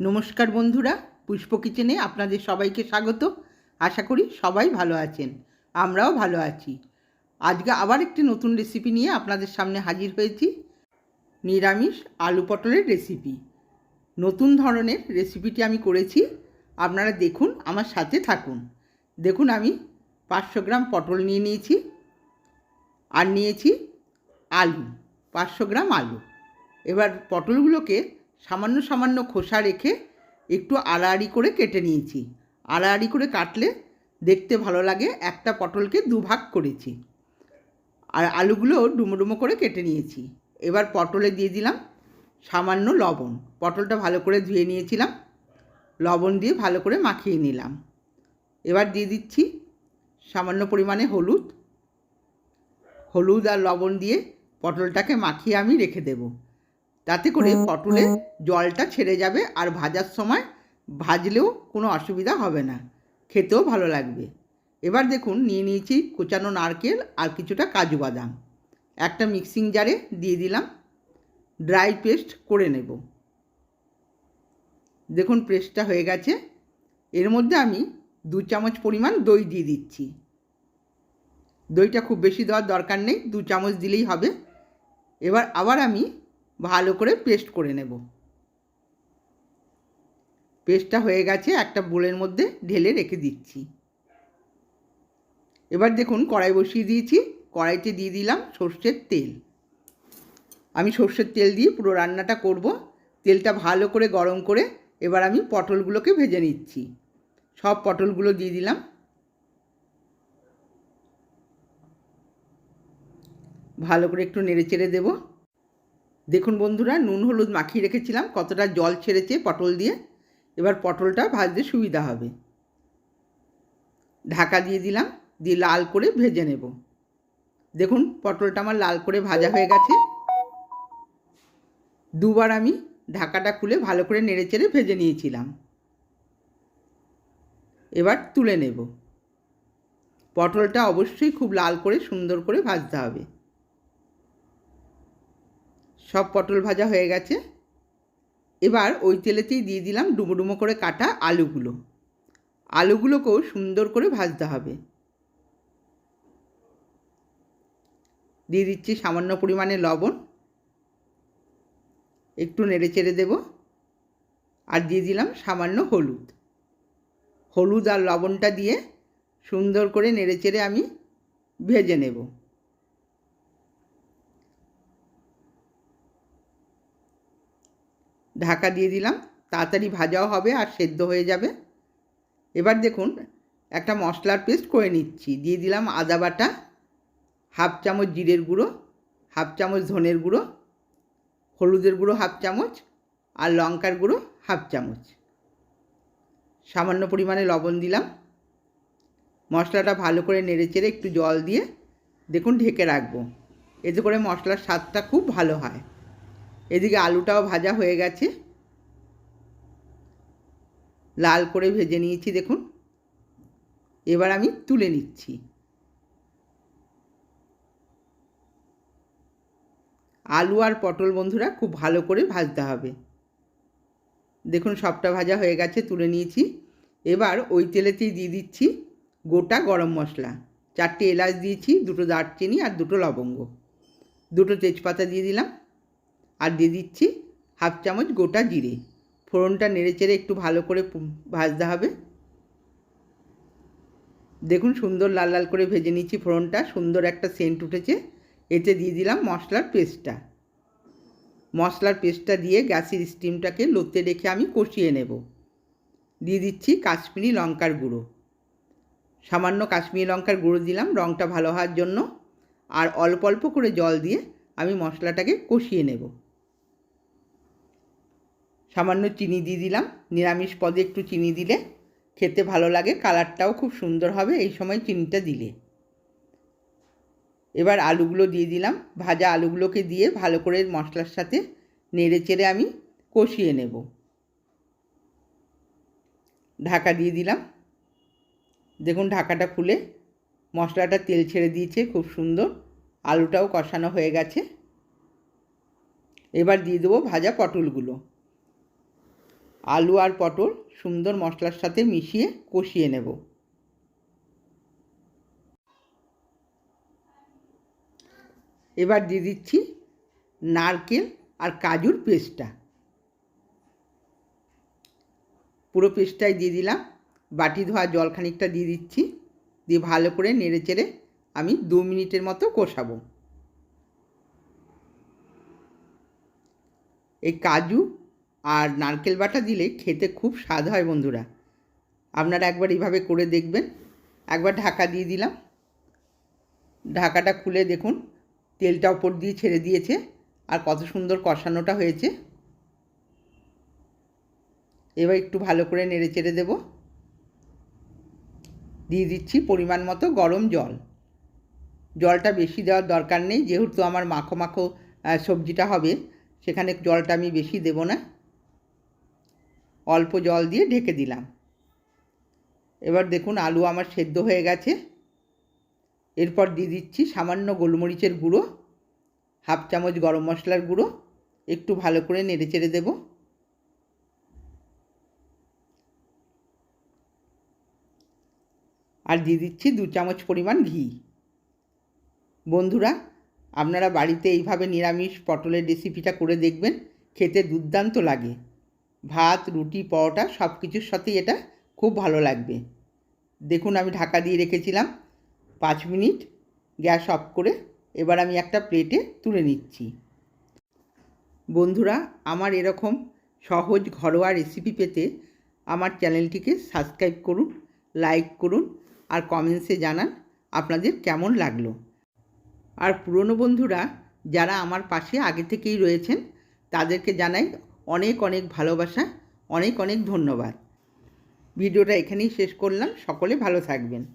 নমস্কার বন্ধুরা, পুষ্প কিচেনে আপনাদের সবাইকে স্বাগত। আশা করি সবাই ভালো আছেন, আমরাও ভালো আছি। আজকে আবার একটি নতুন রেসিপি নিয়ে আপনাদের সামনে হাজির হয়েছি, নিরামিষ আলু পটলের রেসিপি নতুন ধরনের রেসিপিটি আমি করেছি, আপনারা দেখুন, আমার সাথে থাকুন। দেখুন, আমি পাঁচশো গ্রাম পটল নিয়ে নিয়েছি আর নিয়েছি আলু, পাঁচশো গ্রাম আলু। এবার পটলগুলোকে সামান্য সামান্য খোসা রেখে একটু আড়াআড়ি করে কেটে নিয়েছি। আড়াআড়ি করে কাটলে দেখতে ভালো লাগে, একটা পটলকে দুভাগ করেছি। আর আলুগুলো ডুমো ডুমো করে কেটে নিয়েছি। এবার পটলে দিয়ে দিলাম সামান্য লবণ। পটলটা ভালো করে ধুয়ে নিয়েছিলাম। লবণ দিয়ে ভালো করে মাখিয়ে নিলাম। এবার দিয়ে দিচ্ছি সামান্য পরিমাণে হলুদ। হলুদ আর লবণ দিয়ে পটলটাকে মাখিয়ে আমি রেখে দেব। তাতে করে পটলে জলটা ছেড়ে যাবে আর ভাজার সময় ভাজলেও কোনো অসুবিধা হবে না। খেতেও ভালো লাগবে। এবার দেখুন নিয়ে নিয়েছি কুচানো নারকেল আর কিছুটা কাজু বাদাম। একটা মিক্সিং জারে দিয়ে দিলাম। ড্রাই পেস্ট করে নেব। দেখুন পেস্টটা হয়ে গেছে। এর মধ্যে আমি দু চামচ পরিমাণ দই দিয়ে দিচ্ছি। দইটা খুব বেশি দেওয়ার দরকার নেই দু চামচ দিলেই হবে। এবার আবার আমি ভালো করে পেস্ট করে নেব। পেস্টটা হয়ে গেছে, একটা বোলের মধ্যে ঢেলে রেখে দিচ্ছি। এবার দেখুন কড়াই বসিয়ে দিয়েছি, কড়াইতে দিয়ে দিলাম সর্ষের তেল। আমি সর্ষের তেল দিয়ে পুরো রান্নাটা করব। তেলটা ভালো করে গরম করে এবার আমি পটলগুলোকে ভেজে নিচ্ছি। সব পটলগুলো দিয়ে দিলাম। ভালো করে একটু নেড়ে চেড়ে দেবো। দেখুন বন্ধুরা, নুন, হলুদ মাখিয়ে রেখেছিলাম, কতটা জল ছেড়েছে পটল দিয়ে। এবার পটলটা ভাজতে সুবিধা হবে। ঢাকা দিয়ে দিলাম, দিয়ে লাল করে ভেজে নেব। দেখুন, পটলটা আমার লাল করে ভাজা হয়ে গেছে। দুবার আমি ঢাকাটা খুলে ভালো করে নেড়ে চেড়ে ভেজে নিয়েছিলাম। এবার তুলে নেব। পটলটা অবশ্যই খুব লাল করে সুন্দর করে ভাজতে হবে। সব পটল ভাজা হয়ে গেছে। এবার ওই তেলেতেই দিয়ে দিলাম ডুমো ডুমো করে কাটা আলুগুলো। আলুগুলোকেও সুন্দর করে ভাজতে হবে। দিয়ে দিচ্ছি সামান্য পরিমাণে লবণ। একটু নেড়ে চেড়ে দেব। আর দিয়ে দিলাম সামান্য হলুদ। হলুদ আর লবণটা দিয়ে সুন্দর করে নেড়ে চেড়ে আমি ভেজে নেব। ঢাকা দিয়ে দিলাম। তাড়াতাড়ি ভাজাও হবে আর সেদ্ধ হয়ে যাবে। এবার দেখুন, একটা মশলার পেস্ট করে নিচ্ছি। দিয়ে দিলাম আদা বাটা, হাফ চামচ জিরের গুঁড়ো, হাফ চামচ ধনের গুঁড়ো, হলুদের গুঁড়ো হাফ চামচ আর লঙ্কার গুঁড়ো হাফ চামচ। সামান্য পরিমাণে লবণ দিলাম। মশলাটা ভালো করে নেড়ে চেড়ে একটু জল দিয়ে দেখুন ঢেকে রাখব। এতে করে মশলার স্বাদটা খুব ভালো হয়। এদিকে আলুটাও ভাজা হয়ে গেছে। লাল করে ভেজে নিয়েছি, দেখুন। এবার আমি তুলে নিচ্ছি। আলু আর পটল বন্ধুরা খুব ভালো করে ভাজতে হবে। দেখুন, সবটা ভাজা হয়ে গেছে, তুলে নিয়েছি। এবার ওই তেলেতেই দিয়ে দিচ্ছি গোটা গরম মশলা। চারটে এলাচ দিয়েছি, দুটো দারচিনি আর দুটো লবঙ্গ। দুটো তেজপাতা দিয়ে দিলাম। আর দিয়ে দিচ্ছি হাফ চামচ গোটা জিরে। ফোড়নটা নেড়ে চেড়ে একটু ভালো করে ভাজতে হবে। দেখুন সুন্দর লাল লাল করে ভেজে নিচ্ছি ফোড়নটা, সুন্দর একটা সেন্ট উঠেছে। এতে দিয়ে দিলাম মশলার পেস্টটা। মশলার পেস্টটা দিয়ে গ্যাসের স্টিমটাকে লোতে রেখে আমি কষিয়ে নেব। দিয়ে দিচ্ছি কাশ্মীরি লঙ্কার গুঁড়ো। সামান্য কাশ্মীরি লঙ্কার গুঁড়ো দিলাম রঙটা ভালো হওয়ার জন্য। আর অল্প অল্প করে জল দিয়ে আমি মশলাটাকে কষিয়ে নেব। সামান্য চিনি দিয়ে দিলাম। নিরামিষ পদে একটু চিনি দিলে খেতে ভালো লাগে, কালারটাও খুব সুন্দর হবে এই সময় চিনিটা দিলে। এবার আলুগুলো দিয়ে দিলাম। ভাজা আলুগুলোকে দিয়ে ভালো করে মশলার সাথে নেড়ে চেড়ে আমি কষিয়ে নেব। ঢাকা দিয়ে দিলাম। দেখুন ঢাকাটা খুলে মশলাটা তেল ছেড়ে দিয়েছে, খুব সুন্দর। আলুটাও কষানো হয়ে গেছে। এবার দিয়ে দেবো ভাজা পটলগুলো। আলু আর পটল সুন্দর মশলার সাথে মিশিয়ে কষিয়ে নেব। এবার দিয়ে দিচ্ছি নারকেল আর কাজুর পেস্টটা। পুরো পেস্টটাই দিয়ে দিলাম। বাটি ধোয়া জল খানিকটা দিয়ে দিচ্ছি। দিয়ে ভালো করে নেড়ে চেড়ে আমি দু মিনিটের মতো কষাবো। এই কাজু আর নারকেল বাটা দিলে খেতে খুব স্বাদ হয় বন্ধুরা। আপনারা একবার এইভাবে করে দেখবেন। একবার ঢাকা দিয়ে দিলাম। ঢাকাটা খুলে দেখুন, তেলটা ওপর দিয়ে ছেড়ে দিয়েছে আর কত সুন্দর কষানোটা হয়েছে। এবার একটু ভালো করে নেড়ে চেড়ে দেব। দিয়ে দিচ্ছি পরিমাণ মতো গরম জল। জলটা বেশি দেওয়ার দরকার নেই, যেহেতু আমার মাখো মাখো সবজিটা হবে, সেখানে জলটা আমি বেশি দেব না। অল্প জল দিয়ে ঢেকে দিলাম। এবার দেখুন আলু আমার সেদ্ধ হয়ে গেছে। এরপর দিয়ে দিচ্ছি সামান্য গোলমরিচের গুঁড়ো, হাফ চামচ গরম মশলার গুঁড়ো, একটু ভালো করে নেড়ে চেড়ে দেব। আর দিয়ে দিচ্ছি দু চামচ পরিমাণ ঘি। বন্ধুরা, আপনারা বাড়িতে এইভাবে নিরামিষ পটলের রেসিপিটা করে দেখবেন, খেতে দুর্দান্ত লাগে। ভাত, রুটি, পরোটা সব কিছুর সাথেই এটা খুব ভালো লাগবে। দেখুন আমি ঢাকা দিয়ে রেখেছিলাম পাঁচ মিনিট, গ্যাস অফ করে। এবার আমি একটা প্লেটে তুলে নিচ্ছি। বন্ধুরা, আমার এরকম সহজ ঘরোয়া রেসিপি পেতে আমার চ্যানেলটিকে সাবস্ক্রাইব করুন লাইক করুন আর কমেন্টসে জানান আপনাদের কেমন লাগল। আর পুরনো বন্ধুরা, যারা আমার পাশে আগে থেকেই রয়েছেন, তাদেরকে জানাই অনেক অনেক ভালোবাসা অনেক অনেক ধন্যবাদ। ভিডিওটা এখানেই শেষ করলাম। সকলে ভালো থাকবেন।